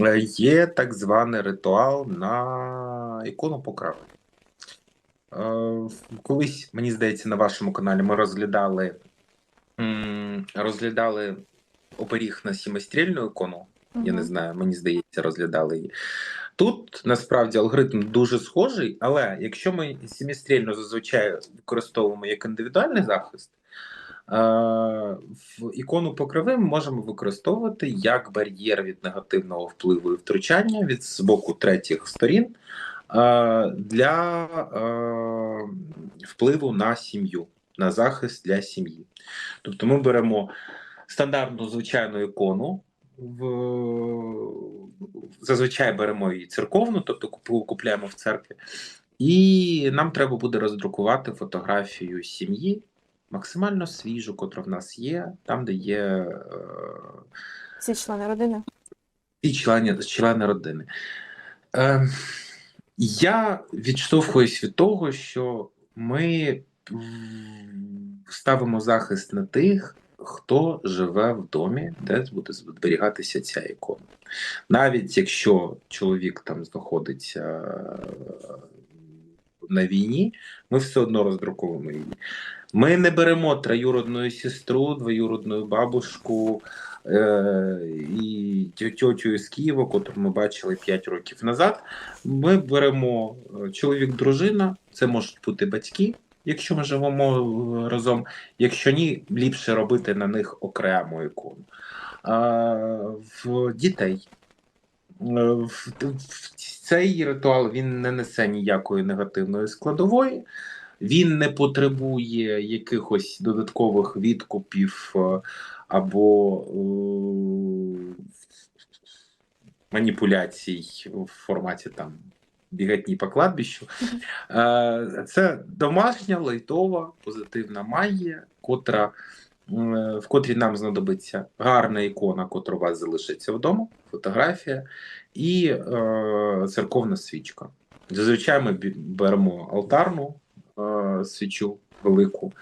Е, Є так званий ритуал на ікону покрави. Е, Колись, мені здається, на вашому каналі ми розглядали, розглядали оберіг на сімистрільну ікону. Я не знаю, мені здається, розглядали її. Тут насправді алгоритм дуже схожий, але якщо ми сімістрільно зазвичай використовуємо як індивідуальний захист, в ікону покрови ми можемо використовувати як бар'єр від негативного впливу і втручання від з боку третіх сторін е, для е, впливу на сім'ю, на захист для сім'ї. Тобто ми беремо стандартну звичайну ікону. В... Зазвичай беремо її церковну, тобто купу- купляємо в церкві, і нам треба буде роздрукувати фотографію сім'ї, максимально свіжу, котра в нас є, там, де є е, Всі члени родини. і члени, члени родини. Е, я відштовхуюсь від того, що ми ставимо захист на тих, хто живе в домі, де буде зберігатися ця ікона. Навіть якщо чоловік там знаходиться е, на війні, ми все одно роздруковуємо її. Ми не беремо троюродну сестру, двоюродну бабушку е, і тьо- тьотю з Києва, котру ми бачили 5 років назад. Ми беремо е, чоловік-дружина, це можуть бути батьки, якщо ми живемо е, разом. Якщо ні, ліпше робити на них окрему ікону. В дітей. Е, в Цей ритуал він не несе ніякої негативної складової, він не потребує якихось додаткових відкупів е, або е, маніпуляцій в форматі там бігатні по кладбищу. Е, Це домашня, лайтова, позитивна магія, котра, в котрій нам знадобиться гарна ікона, котра у вас залишиться вдома, фотографія і е, церковна свічка. Зазвичай ми беремо алтарну свічу велику,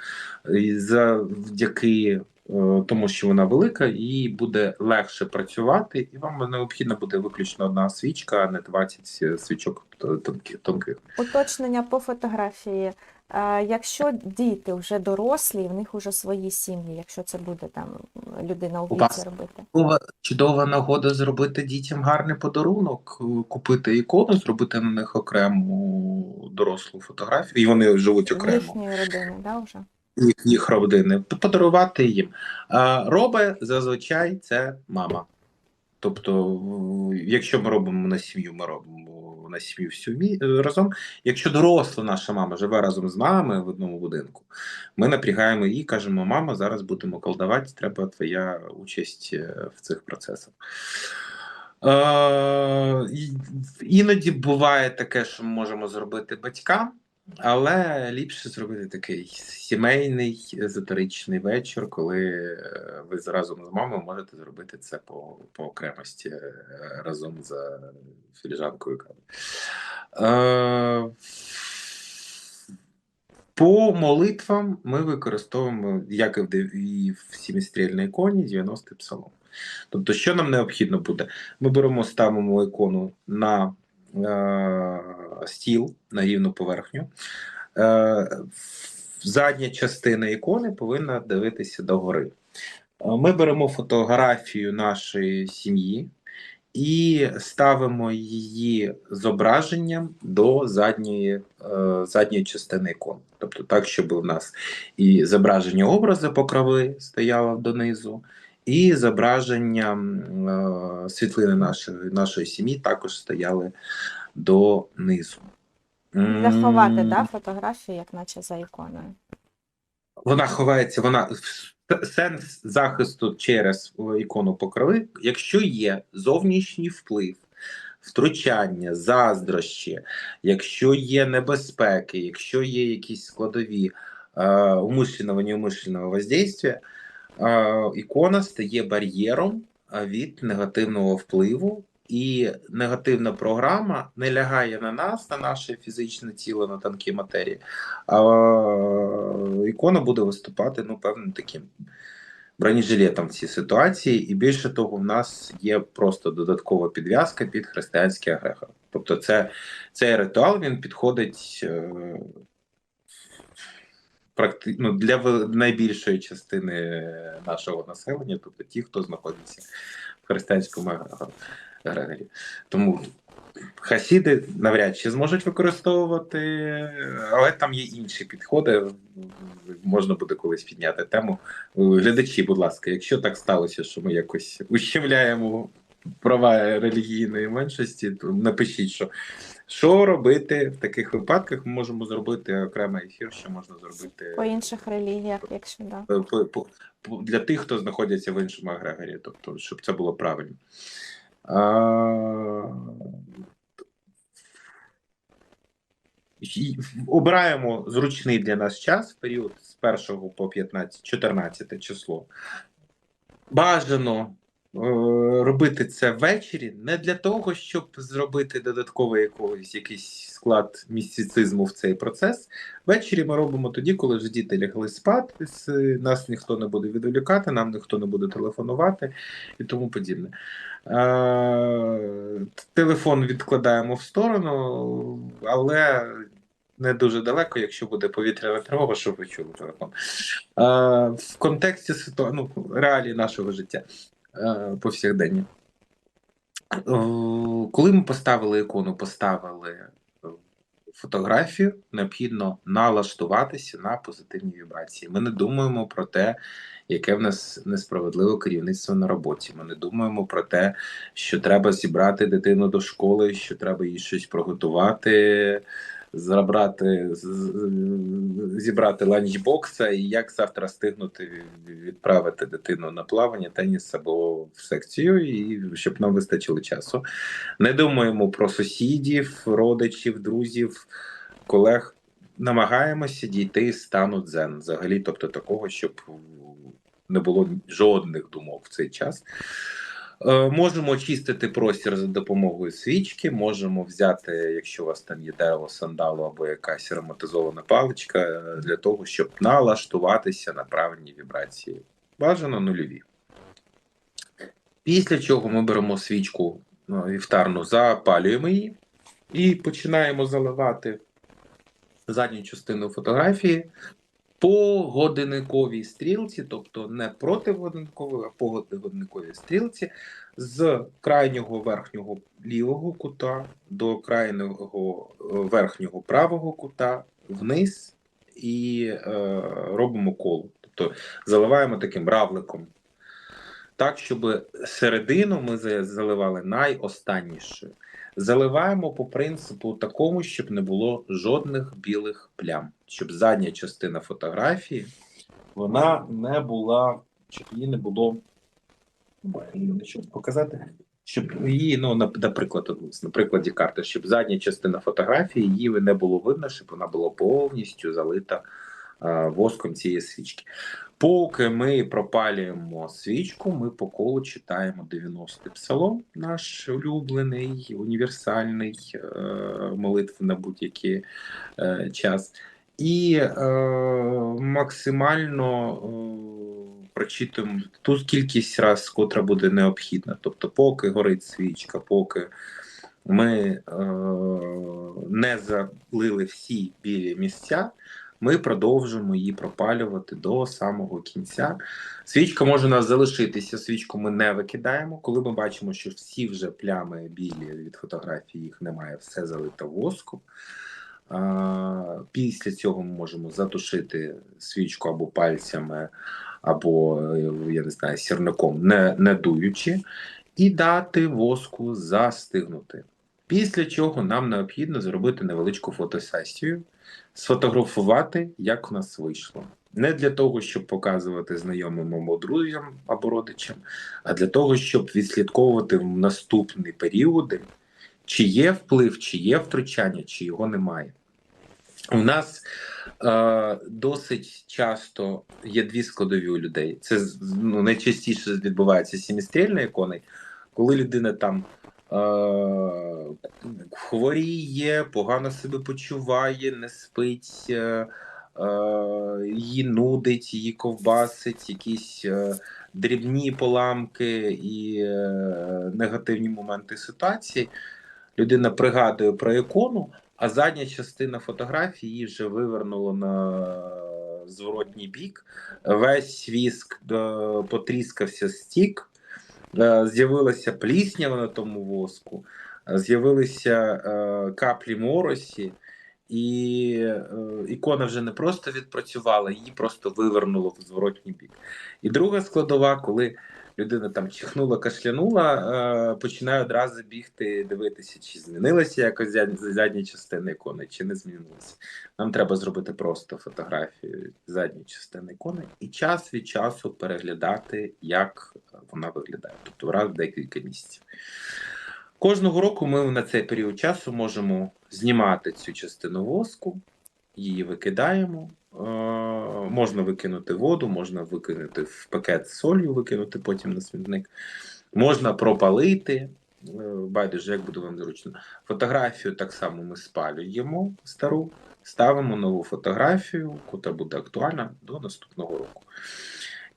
і завдяки е, тому, що вона велика, їй буде легше працювати, і вам необхідна буде виключно одна свічка, а не 20 свічок тонких. тонких. Уточнення по фотографії. Якщо діти вже дорослі, в них вже свої сім'ї, якщо це буде там людина у віці робити. Чудова, чудова нагода зробити дітям гарний подарунок, купити ікону, зробити на них окрему дорослу фотографію, і вони живуть окремо. Їхньої родини, да, вже? їх, родини, подарувати їм. Робить зазвичай це мама. Тобто, якщо ми робимо на сім'ю, ми робимо на сім'ю всю мі- разом. Якщо доросла наша мама живе разом з нами в одному будинку, ми напрягаємо її, кажемо: мама, зараз будемо колдувати, треба твоя участь е, в цих процесах. Е, іноді буває таке, що ми можемо зробити батькам. Але ліпше зробити такий сімейний езотеричний вечір, коли е, ви разом з мамою можете зробити це по, по окремості е, разом за філіжанкою кави. Е, по молитвам ми використовуємо, як і в, сімістрільній іконі, 90-й псалом. Тобто, що нам необхідно буде? Ми беремо, ставимо ікону на стіл, на рівну поверхню. Е, задня частина ікони повинна дивитися догори. Е, Ми беремо фотографію нашої сім'ї і ставимо її зображенням до задньої, е, задньої частини ікон. Тобто так, щоб у нас і зображення образу покрови стояло донизу, і зображення е, світлини нашої, нашої сім'ї також стояли донизу. Заховати да, фотографію, як наче за іконою. Вона ховається, вона сенс захисту через ікону покрови, якщо є зовнішній вплив, втручання, заздрощі, якщо є небезпеки, якщо є якісь складові е, умишленого, неумишленого воздействия, ікона стає бар'єром від негативного впливу. І негативна програма не лягає на нас, на наше фізичне тіло, на тонкі матерії, а ікона буде виступати ну, певним таким бронежилетом в цій ситуації, і більше того, в нас є просто додаткова підв'язка під християнський агрегор. Тобто, це, цей ритуал він підходить е, практи... ну, для найбільшої частини нашого населення, тобто ті, хто знаходиться в християнському агрегорі. Тому хасіди навряд чи зможуть використовувати, але там є інші підходи. Можна буде колись підняти тему. Глядачі, будь ласка, якщо так сталося, що ми якось ущемляємо права релігійної меншості, то напишіть, що, що робити в таких випадках. Ми можемо зробити окремий ефір, що можна зробити По інших релігіях, якщо да. е, по- по- по- для тих, хто знаходиться в іншому агрегорі, тобто, щоб це було правильно. А... Обираємо зручний для нас час, період з 1 по 15, 14 число. Бажано робити це ввечері не для того, щоб зробити додатковий якогось якийсь склад містицизму в цей процес. Ввечері ми робимо тоді, коли вже діти лягли спати, нас ніхто не буде відволікати, нам ніхто не буде телефонувати і тому подібне. Е, Телефон відкладаємо в сторону, але не дуже далеко, якщо буде повітряна тривога, щоб ви чули телефон. Е, В контексті ситуа... ну, реалій нашого життя е, повсякдення. Е, Коли ми поставили ікону, поставили е, фотографію, необхідно налаштуватися на позитивні вібрації. Ми не думаємо про те, яке в нас несправедливе керівництво на роботі. Ми не думаємо про те, що треба зібрати дитину до школи, що треба їй щось приготувати, забрати, зібрати ланчбокса і як завтра стигнути відправити дитину на плавання, теніс або в секцію, і щоб нам вистачило часу. Не думаємо про сусідів, родичів, друзів, колег. Намагаємося дійти стану дзен, взагалі, тобто такого, щоб не було жодних думок в цей час. Е, Можемо очистити простір за допомогою свічки, можемо взяти, якщо у вас там є дерево сандалу або якась ароматизована паличка, е, для того, щоб налаштуватися на правильні вібрації. Бажано нульові. Після чого ми беремо свічку ну, вівтарну, запалюємо її і починаємо заливати задню частину фотографії по годинниковій стрілці, тобто не протигодинниковій, а по годинниковій стрілці, з крайнього верхнього лівого кута до крайнього е, верхнього правого кута вниз і е, робимо коло. Тобто заливаємо таким равликом. Так, щоб середину ми заливали найостаннішою. Заливаємо по принципу такому, щоб не було жодних білих плям, щоб задня частина фотографії вона не була, щоб її не було. Показати, щоб її, ну, наприклад, на прикладі карти, щоб задня частина фотографії її не було видно, щоб вона була повністю залита воском цієї свічки. Поки ми пропалюємо свічку, ми по колу читаємо 90-й псалом, наш улюблений, універсальний е, молитв на будь-який е, час. І е, максимально е, прочитуємо ту кількість раз, котра буде необхідна. Тобто, поки горить свічка, поки ми е, не залили всі білі місця, ми продовжуємо її пропалювати до самого кінця. Свічка може у нас залишитися, свічку ми не викидаємо. Коли ми бачимо, що всі вже плями білі від фотографії, їх немає, все залито воском. Після цього ми можемо затушити свічку або пальцями, або е, я не знаю, сірником, не, не дуючи, і дати воску застигнути. Після чого нам необхідно зробити невеличку фотосесію, сфотографувати, як в нас вийшло. Не для того, щоб показувати знайомим або друзям або родичам, а для того, щоб відслідковувати в наступні періоди, чи є вплив, чи є втручання, чи його немає. У нас е, досить часто є дві складові у людей. Це ну, найчастіше відбувається з сімістрільною коли людина там хворіє, погано себе почуває, не спить, е, е, її нудить, її ковбасить, якісь е, дрібні поламки і негативні моменти ситуації. Людина пригадує про ікону, а задня частина фотографії її вже вивернуло на зворотній бік. Весь віск потріскався стік, з'явилася пліснява на тому воску, е, з'явилися е, каплі моросі, і е, ікона вже не просто відпрацювала, її просто вивернуло в зворотній бік. І друга складова, коли людина там чихнула, кашлянула, е, починає одразу бігти, дивитися, чи змінилася якось задня частина ікони, чи не змінилася. Нам треба зробити просто фотографію задньої частини ікони і час від часу переглядати, як вона виглядає, тобто раз в декілька місяців. Кожного року ми на цей період часу можемо знімати цю частину воску, її викидаємо. Е, можна викинути воду, можна викинути в пакет з солью, викинути потім на смітник, можна пропалити. е, Байдуже, як буде вам зручно. Фотографію так само ми спалюємо стару, ставимо нову фотографію, яка буде актуальна до наступного року.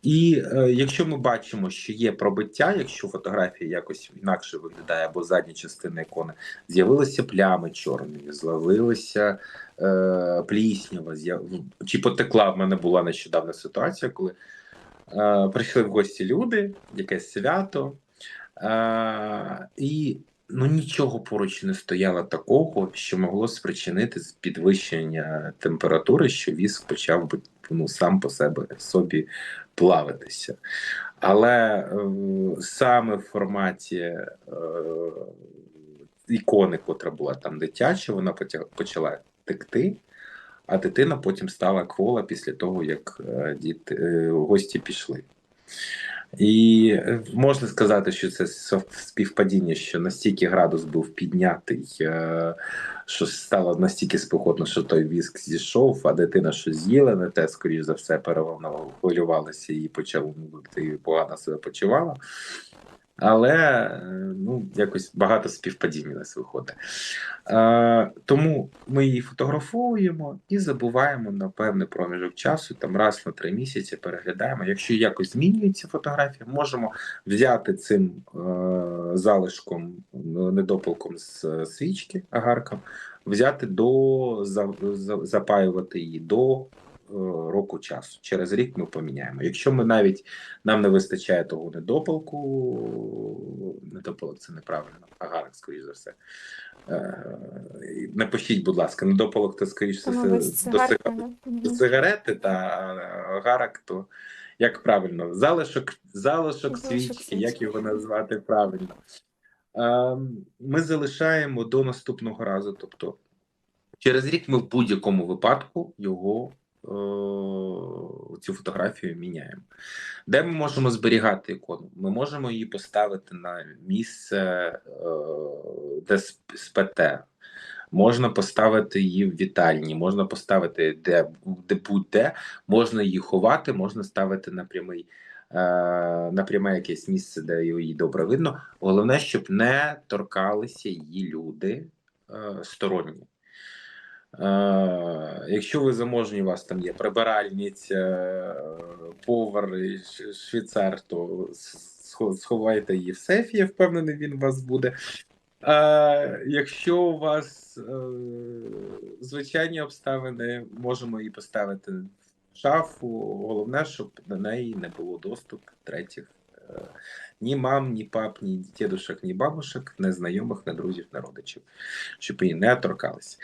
І е, якщо ми бачимо, що є пробиття, якщо фотографія якось інакше виглядає, або задня частина ікони, з'явилися плями чорні, з'явилася е, пліснява, з'яв- чи потекла. В мене була нещодавна ситуація, коли е, прийшли в гості люди, якесь свято, е, і ну, нічого поруч не стояло такого, що могло спричинити підвищення температури, що віск почав би ну, сам по себе собі плавитися. Але е, саме в форматі е, ікони, котра була там дитяча, вона почала текти, а дитина потім стала квола після того, як е, діти, е, гості пішли. І е, можна сказати, що це співпадіння, що настільки градус був піднятий, е, що стало настільки спекотно, що той віск зійшов, а дитина що з'їла не те, скоріш за все, переволновала, хвилювалася і почала і погано себе почувала. Але е, ну, якось багато співпадінь у нас виходить. Е, тому ми її фотографуємо і забуваємо на певний проміжок часу, там раз на три місяці переглядаємо. Якщо якось змінюється фотографія, можемо взяти цим е, залишком, е, недопалком з е, свічки агарком, взяти до за, за- запаювати її до року часу. Через рік ми поміняємо. Якщо ми навіть нам не вистачає того недопалку, недопалок це неправильно, агарок, скоріш за все. Е, Напишіть, будь ласка, недопалок то скоріш за все до, цигарка, сига- до сигарети та агарок, то як правильно? Залишок, залишок свічки, як його назвати правильно? Ем, Ми залишаємо до наступного разу. Тобто, через рік ми в будь-якому випадку його е, цю фотографію міняємо. Де ми можемо зберігати ікону? Ми можемо її поставити на місце, е, де спете. Можна поставити її в вітальні, можна поставити де, де будь-де, можна її ховати, можна ставити на прямий. е, На пряме якесь місце, де її добре видно. Головне, щоб не торкалися її люди е, сторонні. Е, якщо ви заможні, у вас там є прибиральниця, е, повар, швейцар, то сховайте її в сейф, я впевнений, він у вас буде. Е, якщо у вас звичайні обставини, можемо її поставити в шафу. Головне, щоб до неї не було доступ третіх. Ні мам, ні пап, ні дідушок, ні бабушек, ні знайомих, ні друзів, ні родичів, щоб її не торкалися.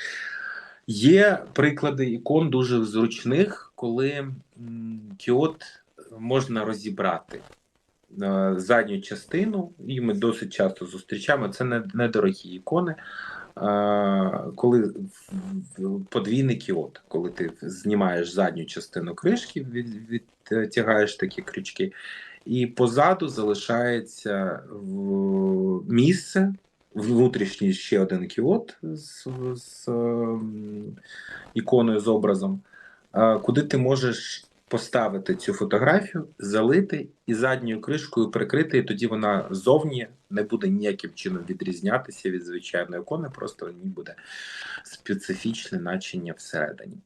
Є приклади ікон дуже зручних, коли кіот можна розібрати е, задню частину, і ми досить часто зустрічаємо. Це недорогі ікони. е, Коли подвійний кіот, коли ти знімаєш задню частину кришки, відтягаєш такі крючки, і позаду залишається місце, внутрішній ще один кіот з, з ем, іконою з образом, куди ти можеш поставити цю фотографію, залити і задньою кришкою прикрити, і тоді вона зовні не буде ніяким чином відрізнятися від звичайної ікони, просто в ній буде специфічне начиння всередині.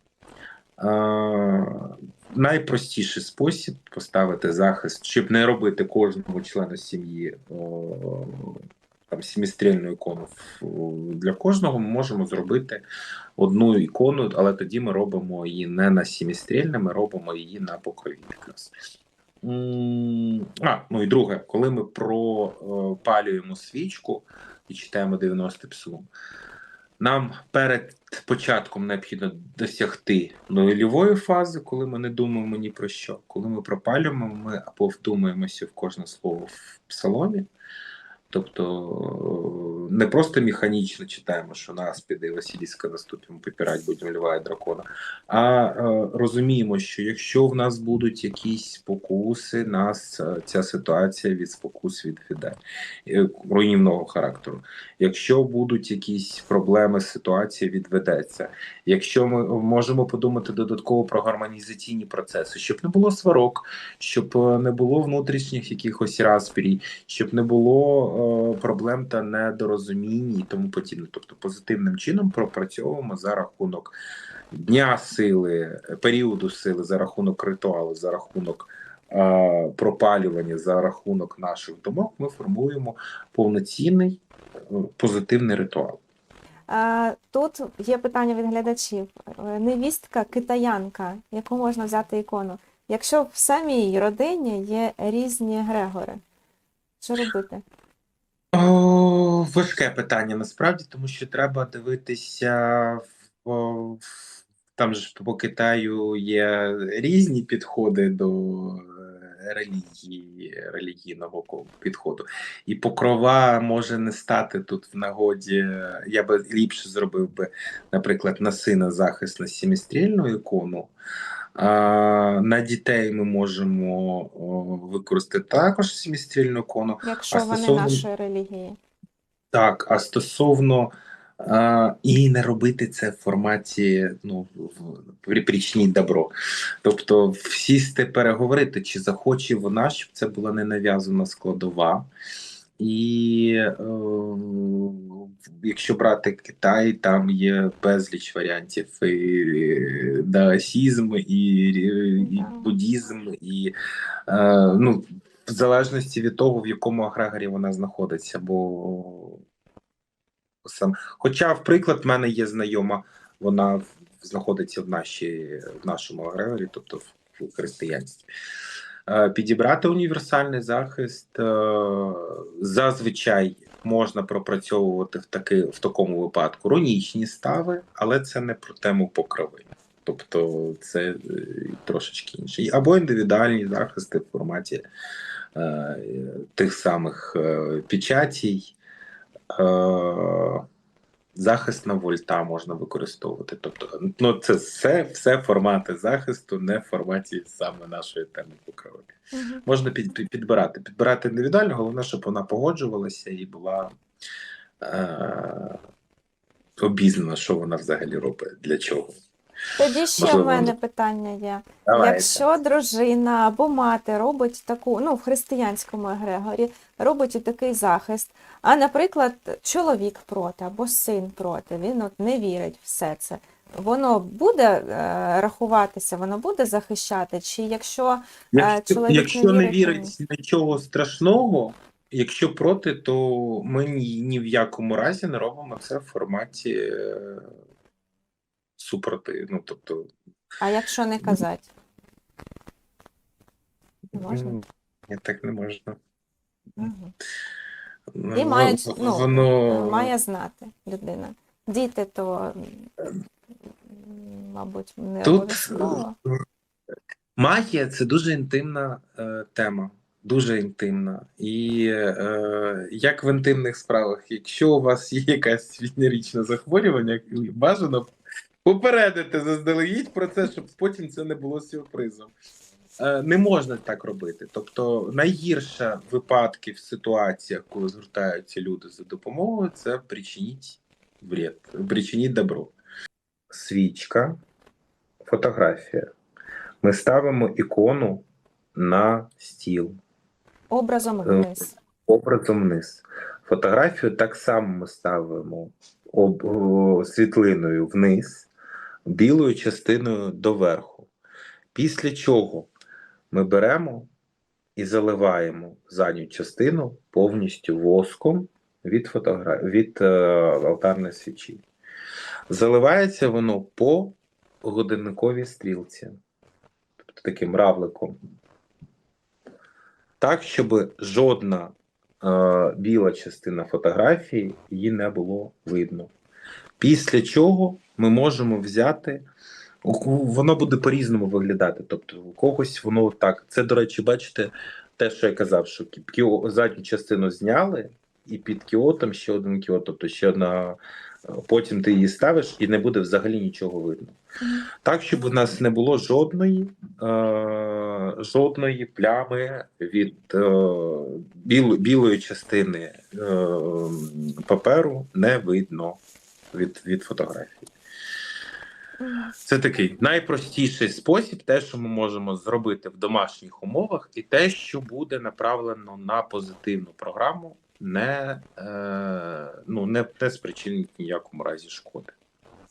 Найпростіший спосіб поставити захист, щоб не робити кожному члену сім'ї там сімістрільну ікону для кожного, ми можемо зробити одну ікону, але тоді ми робимо її не на сімістрільне, ми робимо її на покрові якраз. А, ну і друге, коли ми пропалюємо свічку і читаємо 90 псалом, нам перед початком необхідно досягти нульової фази, коли ми не думаємо ні про що. Коли ми пропалюємо, ми або вдумаємося в кожне слово в псаломі. Тобто не просто механічно читаємо, що нас піде Василіска наступимо попірать, будемо льва дракона, а е, розуміємо, що якщо в нас будуть якісь спокуси, нас е, ця ситуація від спокус відведе е, руйнівного характеру. Якщо будуть якісь проблеми, ситуація відведеться. Якщо ми можемо подумати додатково про гармонізаційні процеси, щоб не було сварок, щоб не було внутрішніх якихось розпірій, щоб не було проблем та недорозумінь і тому подібне. Тобто позитивним чином пропрацьовуємо за рахунок дня сили, періоду сили, за рахунок ритуалу, за рахунок е, пропалювання, за рахунок наших думок, ми формуємо повноцінний е, позитивний ритуал. Тут є питання від глядачів. Е, Невістка китаянка, яку можна взяти ікону. Якщо в самій родині є різні Грегори, що робити? Важке питання насправді, тому що треба дивитися в, в там ж по Китаю є різні підходи до е, релігії, релігійного підходу. І покрова може не стати тут в нагоді. Я би ліпше зробив би, наприклад, на сина захист на сімістрільну ікону. А, на дітей ми можемо о, використати також сімістрільну ікону. Якщо А вони стосовно- нашої релігії? Так, а стосовно а, і не робити це в форматі ну, в причиніть добро. Тобто сісти переговорити, чи захоче вона, щоб це була не нав'язана складова. І е, якщо брати Китай, там є безліч варіантів і даосізм, і, і буддізм, і е, ну, в залежності від того, в якому агрегорі вона знаходиться, бо сам. Хоча, в приклад, в мене є знайома, вона знаходиться в, нашій, в нашому агрегорі, тобто в, християнстві. Е, Підібрати універсальний захист е, зазвичай можна пропрацьовувати в, таки, в такому випадку рунічні стави, але це не про тему покрови. Тобто це е, трошечки інше. Або індивідуальні захисти в форматі е, тих самих е, печатій, е, захист на вольта можна використовувати. Тобто, ну це все, все формати захисту, не в форматі саме нашої теми покрови. Мгм. Можна під- підбирати. Підбирати індивідуально, головне, щоб вона погоджувалася і була е, обізнана, що вона взагалі робить, для чого. Тоді ще в мене питання є. Давайте. Якщо дружина або мати робить таку, ну в християнському егрегорі робить такий захист, а, наприклад, чоловік проти або син проти, він от не вірить в все це. Воно буде е, рахуватися, воно буде захищати, чи якщо Якщо, чоловік не якщо не вірить вірить нічого страшного, якщо проти, то ми ні, ні в якому разі не робимо це в форматі е, супроти. Ну, тобто, а якщо не казати? Можна? ні, так не можна. Ну, І мають, ну, воно Має знати людина. Діти то, мабуть, не Тут обов'язково. Магія це дуже інтимна е, тема, дуже інтимна. І е, як в інтимних справах, якщо у вас є якесь венеричне захворювання, бажано попередити заздалегідь про це, щоб потім це не було сюрпризом. Е, не можна так робити. Тобто, найгірше випадки в ситуаціях, коли звертаються люди за допомогою, це причиніть вред, причиніть добро. Свічка, фотографія. Ми ставимо ікону на стіл Образом Е, вниз. образом вниз. Фотографію так само ми ставимо об, о, світлиною вниз. Білою частиною доверху. Після чого ми беремо і заливаємо задню частину повністю воском від, фотогра... від е, алтарної свічі. Заливається воно по годинниковій стрілці, тобто таким равликом. Так, щоб жодна е, біла частина фотографії її не було видно. Після чого ми можемо взяти. Воно буде по-різному виглядати. Тобто, у когось воно так. Це, до речі, бачите, те, що я казав, що кі- кіо, задню частину зняли, і під кіотом ще один кіот, тобто ще одна. е, Потім ти її ставиш і не буде взагалі нічого видно. Так, щоб у нас не було жодної, е, жодної плями від е, біл, білої частини е, паперу не видно від, від фотографії. Це такий найпростіший спосіб, те, що ми можемо зробити в домашніх умовах, і те, що буде направлено на позитивну програму, не, е, ну, не, не спричинить ніякому разі шкоди.